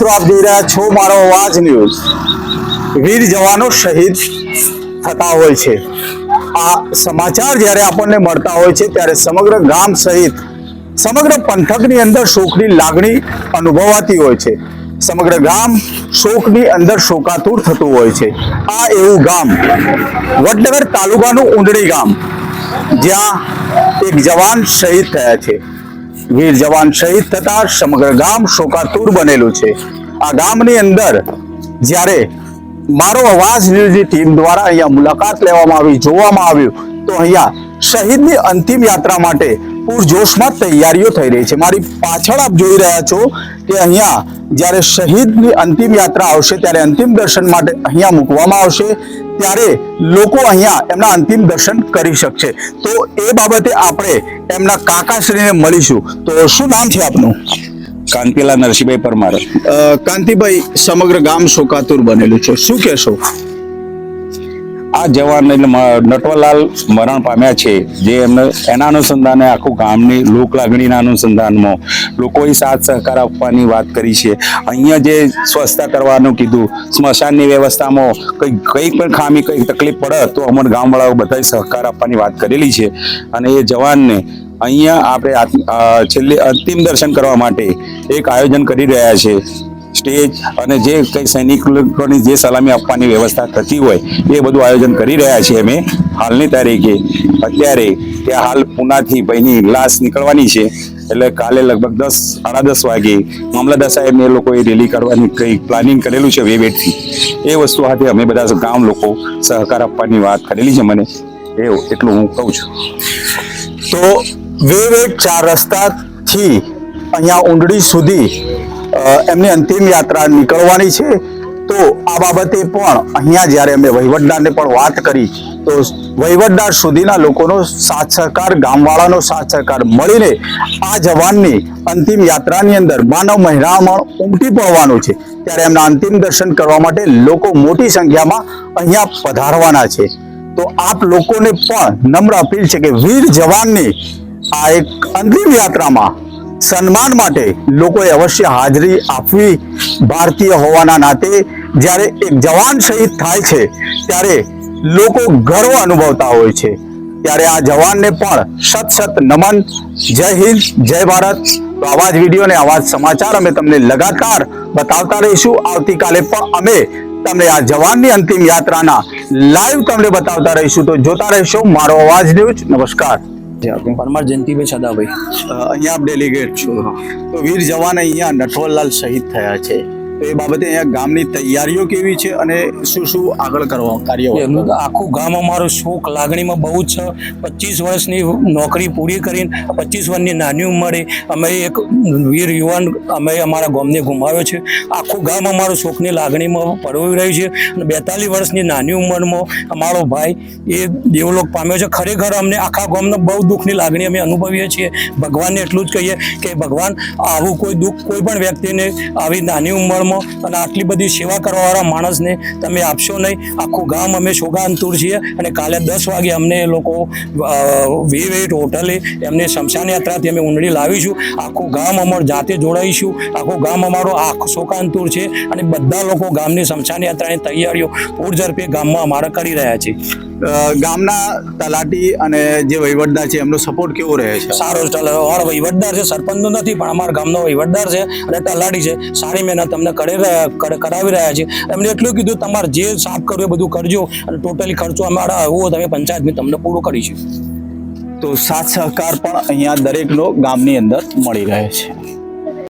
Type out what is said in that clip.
મિત્રો, આપ જોઈ રહ્યા છો મારો અવાજ ન્યૂઝ વીર જવાનો શહીદ થતા હોય છે. આ સમાચાર જ્યારે આપણને મળતા હોય છે, ત્યારે સમગ્ર ગામ સહિત, સમગ્ર પંથકની અંદર શોકની લાગણી અનુભવાતી હોય છે. સમગ્ર ગામ શોકની અંદર શોકાતુર થતું હોય છે. આ એવું ગામ, વડનગર તાલુકાનું ઊંડણી ગામ, જ્યાં એક જવાન શહીદ થયા છે. વીર જવાન શહીદ થતા સમગ્ર ગામ શોકાતુર બનેલું છે. આ ગામની અંદર જ્યારે મારો અવાજ ન્યૂઝની ટીમ દ્વારા અહીંયા મુલાકાત લેવામાં આવી, જોવામાં આવ્યું, તો અહીંયા શહીદની અંતિમ યાત્રા માટે પૂરજોશમાં તૈયારીઓ થઈ રહી છે. મારી પાછળ આપ જોઈ રહ્યા છો કે અહીંયા જ્યારે શહીદની અંતિમ યાત્રા આવશે, ત્યારે અંતિમ દર્શન માટે અહીંયા મૂકવામાં આવશે. ત્યારે લોકો અહીંયા એમના અંતિમ દર્શન કરી શકશે. તો એ બાબતે આપણે એમના કાકાશ્રીને મળીશું. તો શું નામ છે આપનું? કાંતિલા નરસિંહભાઈ પરમાર. કાંતિભાઈ સમગ્ર ગામ શોકાતુર બનેલું છે. શું કહેશો? આ જવાન એટલે નટવરલાલ મરણ પામ્યા છે. જે એમને એના અનુસંધાને આખું ગામની લોક લાગણીના અનુસંધાનમાં લોકોએ સાથ સહકાર આપવાની વાત કરી છે. અહીંયા જે સ્વચ્છતા કરવાનું કીધું, સ્મશાનની વ્યવસ્થામાં કંઈ કંઈ પણ ખામી કંઈક તકલીફ પડે તો અમારા ગામવાળાઓ બધાએ સહકાર આપવાની વાત કરેલી છે. અને એ જવાનને અહીંયા આપણે છેલ્લે અંતિમ દર્શન કરવા માટે એક આયોજન કરી રહ્યા છે. સ્ટેજ અને જે કંઈ સૈનિકોની જે સલામી આપવાની વ્યવસ્થા થતી હોય એ બધું આયોજન કરી રહ્યા છીએ અમે હાલની તારીખે. અત્યારે ત્યાં હાલ પુનાથી ભાઈની લાશ નીકળવાની છે. એટલે કાલે લગભગ દસ, સાડા દસ વાગે મામલતદાર સાહેબને એ લોકોએ રેલી કરવાની કંઈ પ્લાનિંગ કરેલું છે વેવેટથી. એ વસ્તુ સાથે અમે બધા ગામ લોકો સહકાર આપવાની વાત કરેલી છે મને. એવું એટલું હું કહું છું. તો વેવેટ ચાર રસ્તાથી અહીંયા ઊંડળી સુધી એમની અંતિમ યાત્રા નીકળવાની છે. તો આ બાબતે પણ અહીંયા જ્યારે અમે વહીવટદારને પણ વાત કરી, તો વહીવટદાર સુધીના લોકોનો સાથ સહકાર, ગામવાળાનો સાથ સહકાર મળીને આ જવાનની અંતિમ યાત્રાની અંદર માનવ મહિરામણ ઉમટી પડવાનું છે. ત્યારે એમના અંતિમ દર્શન કરવા માટે લોકો મોટી સંખ્યામાં અહીંયા પધારવાના છે. તો આપ લોકોને પણ નમ્ર અપીલ છે કે વીર જવાનની આ એક અંતિમ યાત્રામાં સન્માન માટે લોકોએ અવશ્ય હાજરી આપવી ભારતીય હોવાના નાતે જ્યારે એક જવાન શહીદ થાય છે, ત્યારે લોકો ગર્વ અનુભવતા હોય છે. ત્યારે આ જવાનને પણ સત સત નમન. જય હિન્દ, જય ભારત. તો આવા જ વીડિયો આવા જ સમાચાર અમે તમને લગાતાર બતાવતા રહીશું. આવતીકાલે પણ અમે તમને આ જવાનની અંતિમ યાત્રાના લાઈવ તમને બતાવતા રહીશું. તો જોતા રહેશો મારો અવાજ ન્યૂઝ નમસ્કાર. પરમાર જયંતિભાઈ સદાભાઈ. અહીંયા આપ ડેલિગેટ છો. તો વીર જવાન અહીંયા નઠોરલાલ શહીદ થયા છે. તો એ બાબતે અહીંયા ગામની તૈયારીઓ કેવી છે અને શું શું આગળ કરવા કાર્ય એમનું આખું ગામ અમારું શોખ લાગણીમાં બહુ જ છે. પચીસ વર્ષની નોકરી પૂરી કરીને, પચીસ વર્ષની નાની ઉંમરે અમે એક વીર યુવાન અમે અમારા ગામને ગુમાવ્યો છે. આખું ગામ અમારું શોખની લાગણીમાં પરોવી રહ્યું છે અને બેતાલીસ વર્ષની નાની ઉંમરમાં અમારો ભાઈ એ દેવલોક પામ્યો છે. ખરેખર અમને આખા ગામને બહુ દુઃખની લાગણી અમે અનુભવીએ છીએ. ભગવાનને એટલું જ કહીએ કે ભગવાન, આવું કોઈ દુઃખ કોઈ પણ વ્યક્તિને આવી નાની ઉંમરમાં અને આટલી બધી સેવા કરવાવાળા માણસને તમે આપશો નહીં. આખું ગામ અમે શોગાંતુર છીએ અને કાલે દસ વાગે અમને એ લોકો વી વેટ હોટલે એમને શમશાન યાત્રાથી અમે ઊંડળી લાવીશું. આખું ગામ અમારું જાતે જોડાઈશું. આખું ગામ અમારો આખું શોકાંતુર છે અને બધા લોકો ગામની શમશાન યાત્રાની તૈયારીઓ પૂરઝડપે ગામમાં અમારા કરી રહ્યા છે. ગામના તલાટી અને જે વહીવટદાર છે એમનો સપોર્ટ કેવો રહે છે? સારો અમારો વહીવટદાર છે સરપંચનો નથી પણ અમારા ગામનો વહીવટદાર છે અને તલાટી છે. સારી મહેનત અમને કરી રહ્યા કરાવી રહ્યા છે. એમને એટલું કીધું તમારે જે સાફ કરવું એ બધું કરજો અને ટોટલી ખર્ચો અમારા હોવો તમે પંચાયતની તમને પૂરો કરીશું તો સાથ સહકાર પણ અહીંયા દરેકનો ગામની અંદર મળી રહે છે.